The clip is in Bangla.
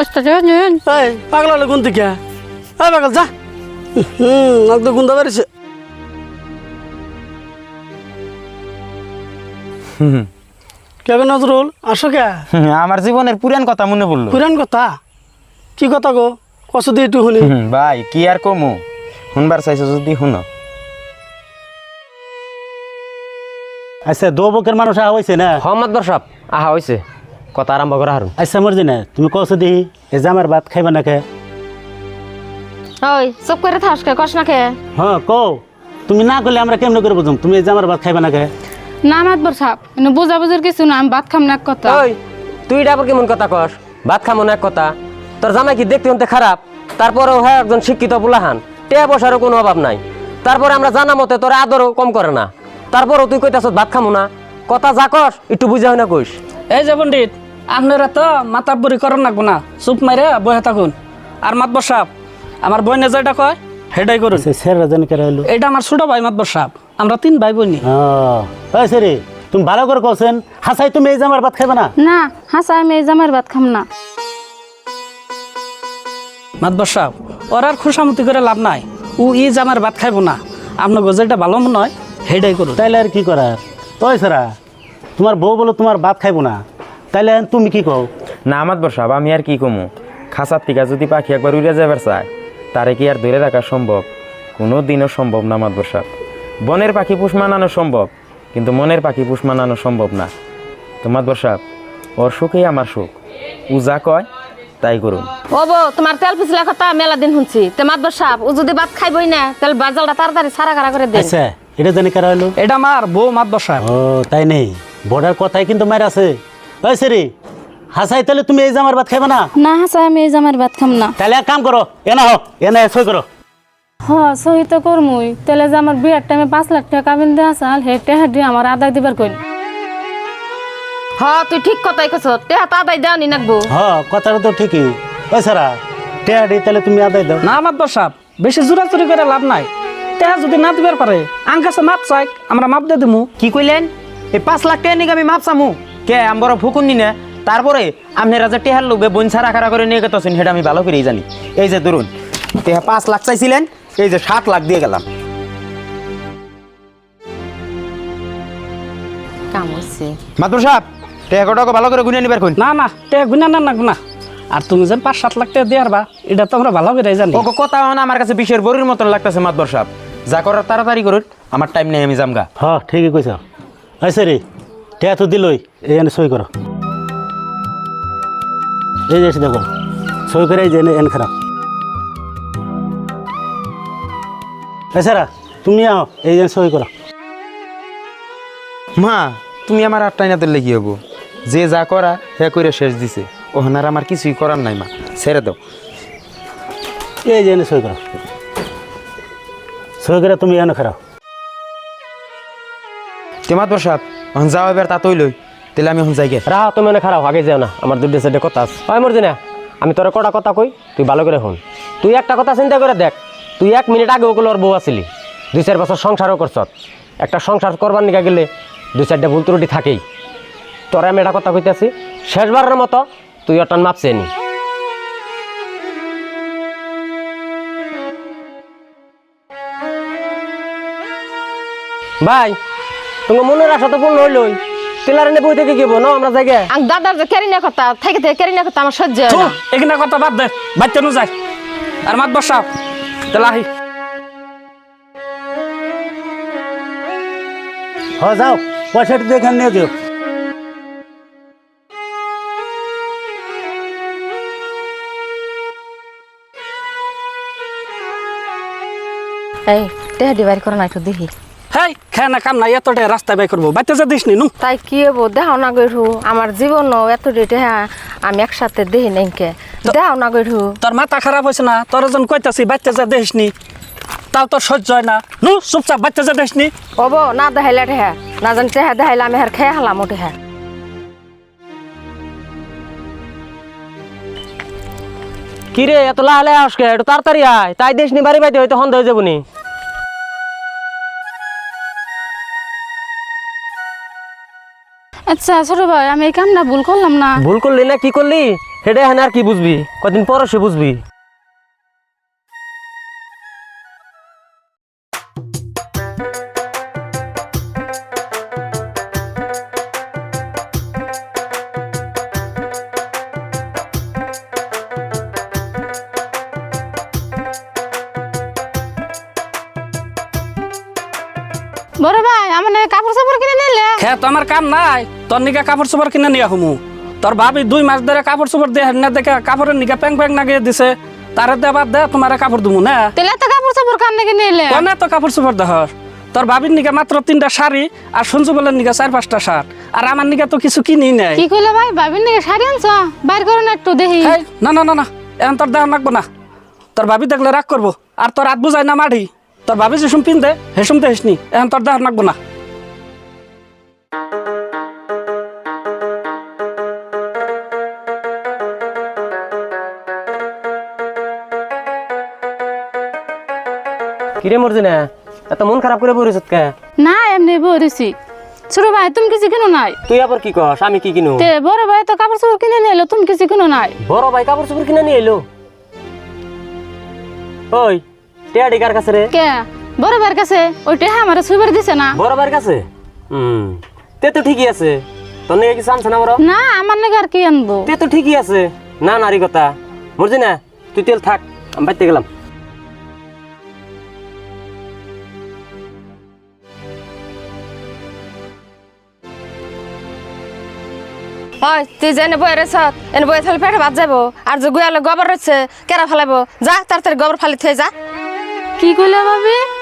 এই পাগলা হলে গুনতে কে? এই পাগল যা। হুম একদম গুন্দা বেরিয়েছে। কে গো নজরুল আসো কে? আমার জীবনের পুরান কথা মনে পড়ল। পুরান কথা? কি কথা গো? কষ্ট দিয়ে একটু শুনি। ভাই কি আর কমু? শুনবার চাইছো যদি শুনো। আচ্ছা দো বকের মানুষ আহা হয়েছে না? মোহাম্মদ বরসাব আহা হয়েছে কথা আরম্ভ করা হারুন আচ্ছা মর্জি না তুমি কছো দিহি এ জামার ভাত খাইবা না খে ওই চুপ করে থাস কে কস না কে হ্যাঁ কও তুমি না করলে আমরা কেমনে করে বুঝুম তুমি এই জামার ভাত খাইবা না খে না মাতবর সাপ বুঝা বুঝির কিছু না আমি ভাত খাম না এক কথা। ওই তুই আবার কেমন কথা কস? ভাত খামো না এক কথা। তোর জামাই কি দেখতে হতে খারাপ? তারপরেও হ্যাঁ একজন শিক্ষিত বুলাহান। টেয়া বসারও কোনো অভাব নাই। তারপরে আমরা জানা মতে তোর আদরও কম করে না। তারপরেও তুই কইতাছ ভাত খামো না। কথা যা কস একটু বুঝা হয় না কইস। এই যে পণ্ডিত আপনারা তো মাতা বুড়ি করেন না। গুনা চুপ মারে বহে থাকুন। আর মাত বসাব আমার বই যেটা কয় হেডাই করুন। সে স্যার রাজন কে রইল এটা আমার ছোট ভাই মাত বসাব আমরা তিন ভাই বোন হ্যাঁ সরি তুমি ভালো করে কছেন হাসাই তুমি এই জামার ভাত খাইবা না? না হাসা আমি এই জামার ভাত খাম না। মাত বসাব ওর আর খুশামতি করে লাভ নাই। ও ই জামার ভাত খাইবো না আপনার যেটা ভালো মনে হয় হেডাই করুন। তাইলে আর কি করার? ওই সারা তোমার বউ বলো তোমার ভাত খাইবো না। তাইলে তুমি কি কও? না আমার বসাব আমি আর কি কমু? খাসার টিকা যদি পাখি একবার উড়ে যাবার চায় তারে কি আর ধরে রাখা সম্ভব? কোনো দিনও সম্ভব না আমার বসাব বনের পাখি পুষ মানানো সম্ভব কিন্তু মনের পাখি পুষ মানানো সম্ভব না। তোমার বসাব ওর সুখেই আমার সুখ। ও যা কয় তাই করুন। ও বো তোমার তেল পিছলা কথা মেলা দিন শুনছি। তে মাতবর সাপ ও যদি ভাত খাইবই না তাহলে বাজালটা তাড়াতাড়ি সারা খারা করে দেন। আচ্ছা এটা জানি কারা হইল? এটা আমার বউ মাত বসাব ও তাই নেই। বর্ডার কথাই কিন্তু মার আছে। ওই সেরি হাসাই তাহলে তুমি এই জামার ভাত খাইবা না? না হাসা আমি এই জামার ভাত খাম না। তাহলে এক কাম করো এনা হো এনা সই করো। হ সহি তো করমুই। তাহলে যে আমার বিয়ের টাইমে পাঁচ লাখ টাকা কাবিন দেওয়া চাল হে টেহা দিয়ে আমার আদায় দিবার কইন হ তুই ঠিক কথাই কছ টেহা তো আদায় দেওয়া নি নাকবো হ কথাটা তো ঠিকই। ওই সারা টেয়াডি তাহলে তুমি আদায় দাও। না মাত বসাব বেশি জোরাচুরি করে লাভ নাই। তেহা যদি না দিবার পারে আং কাছে মাপ চাই আমরা মাপ দিয়ে দিমু। কি কইলেন? এই পাঁচ লাখ টাকা নিয়ে আমি মাপ চামু। কে আমি বড় ফুকুন নি না তারপরে আপনারা যে টেহার লোকবে বন ছাড়া খাড়া করে নিয়ে গেতেছেন সেটা আমি ভালো করেই জানি। এই যে ধরুন টেহা পাঁচ লাখ চাইছিলেন এই যে সাত লাখ দিয়ে গেলাম। কাম হইছে। মাত্র সাহেব টেহা কটাকে ভালো করে গুনে নিবার না না টেহা গুনা না না গুনা। আর তুমি যেন পাঁচ সাত লাখ টাকা দিয়ে আরবা এটা তো আমরা ভালো করে জানি। ও কথা না আমার কাছে বিশের বড়ির মতন লাগতেছে মাতবর সাহেব। যা করার তাড়াতাড়ি করুন আমার টাইম নেই আমি জামগা হ ঠিকই কইছ। ওই সেরি টেয়া তো দিলই এই এনে সই করো। এই যে দেখো সই করে এই যে এনে এনে খারাপ। তুমি আও এই যে সই করো। মা তুমি আমার আটটাই না দিলে কি হব। যে যা করা হে করে শেষ দিছে। ওহনার আমার কিছুই করার নাই মা। ছেড়ে দাও। এই যে এনে সই করো। সই করে তুমি এনে খারাপ। তে মাতবর সাহেব এখন যাও এবার তা তৈলই তাহলে আমি এখন যাই গে রাহা, তুমি মনে খারাপ, আগে যাও না, আমার দুটো সাইডে কথা আছে। হয় মর্জি না, আমি তোর কটা কথা কই, তুই ভালো করে হন তুই একটা কথা চিন্তা করে দেখ, তুই এক মিনিট আগে ওগুলো ওর বউ আসিলি দুই চার বছর সংসারও করছ। একটা সংসার করবার নিকা গেলে দুই চারটা ভুল ত্রুটি থাকেই। তোরা আমি একটা কথা কইতেছি, শেষবারের মতো তুই অটান মাপছে নি। ভাই তোমার মনের আশা তো পূর্ণ হইলই। টেলারে বই থেকে গেবো না? আমরা জায়গা আং দাদার যে কেরিনা কথা থেকে থেকে কেরিনা কথা আমার সহ্য হয় না। এখানে কথা বাদ দে বাচ্চা নু যাই আর মাত বসাব তাহলে আহি। হ যাও পয়সাটা দিয়ে এখানে নিয়ে যাও। এই টেহা দিবার করে না একটু দেখি। হেই খায় না কাম নাই এতটা রাস্তায় বাই করব। বাচ্চা যা দিস নু তাই কি হব? দেখাও না গইরু। আমার জীবন এত টেহা আমি একসাথে দেখি নাইকে দেখাও না গইরু। তোর মাথা খারাপ হয়েছে না? তোর যখন কইতাছি বাচ্চা যা দেখিস নি তাও তোর সহ্য হয় না। নু চুপচাপ বাচ্চা যা দেখিস নি হব না দেখাইলে টেহা। না জানি টেহা দেখাইলে আমি আর খেয়ে হালাম টেহা। কি রে এত লাহালে আসকে একটু তাড়াতাড়ি আয়। তাই দেশ নি বাড়ি বাইতে হয়তো হন্দ হয়ে যাবনি আচ্ছা ছোট ভাই, আমি এই কামটা ভুল করলাম না। ভুল করলি না, কি করলি? সেটা এখানে আর কি বুঝবি? কদিন পর সে বুঝবি। বড় ভাই আমার কাপড় চাপড় কিনে নিলে হ্যাঁ তো আমার কাম নাই। তোর নিকা কাপড় চোপড় কিনে নিয়ে হুমু তোর ভাবি দুই মাস ধরে কাপড় চোপড় দিয়ে না দেখে কাপড়ের নিকা প্যাং প্যাং নাগিয়ে দিছে। তারে দেবার দে তোমার কাপড় দুমু না? তেলে তো কাপড় চাপড় কান নাকি নিলে কোনে তো কাপড় চোপড় দেহ তোর ভাবির নিকা মাত্র তিনটা শাড়ি আর সঞ্জু বলের নিকা চার পাঁচটা শার্ট। আর আমার নিকা তো কিছু কিনি নাই। কি কইলে ভাই? ভাবির নাকি শাড়ি আনছ? বাইর করো না একটু দেখি। না না না না এখন তোর দেওয়া লাগবো না। তোর ভাবি দেখলে রাগ করব। আর তোর হাত বুঝাই না মাঠি তোর ভাবি যেসম পিনতে হেসম দেখিসনি এখন তোর দেওয়া লাগবো না। কিরে মরজিনা এত মন খারাপ করে পড়েছ কে না এমনি বলেছি ছোট ভাই তুমি কিছু কিনো নাই? তুই আবার কি কস আমি কি কিনো? তে বড় ভাই তো কাপড় চাপড় কিনে নিলো তুমি কিছু কিনো নাই? বড় ভাই কাপড় চোপড় কিনে নিয়ে এলো? ওই টেয়াডি কার কাছে রে? কে? বড় ভাইয়ের কাছে? ওইটা আমার সুইবার দিছে না। বড় ভাইয়ের কাছে? হুম। তে তো ঠিকই আছে। তোর নিয়ে কিছু আনছে না বড়? না আমার নাকি আর কি আনব? তে তো ঠিকই আছে। না নারী কথা মরজি না? তুই তেল থাক আমি বাইতে গেলাম। হয় তুই যে এনে বয়ে রেছ এনে বয়ে থাকলে পেটে ভাত যাব আর যে গুয়ালে গোবর রয়েছে কেরা ফেলাবো যা তাড়াতাড়ি গোবর ফালি থয়ে যা। কি গোলা ভাবি?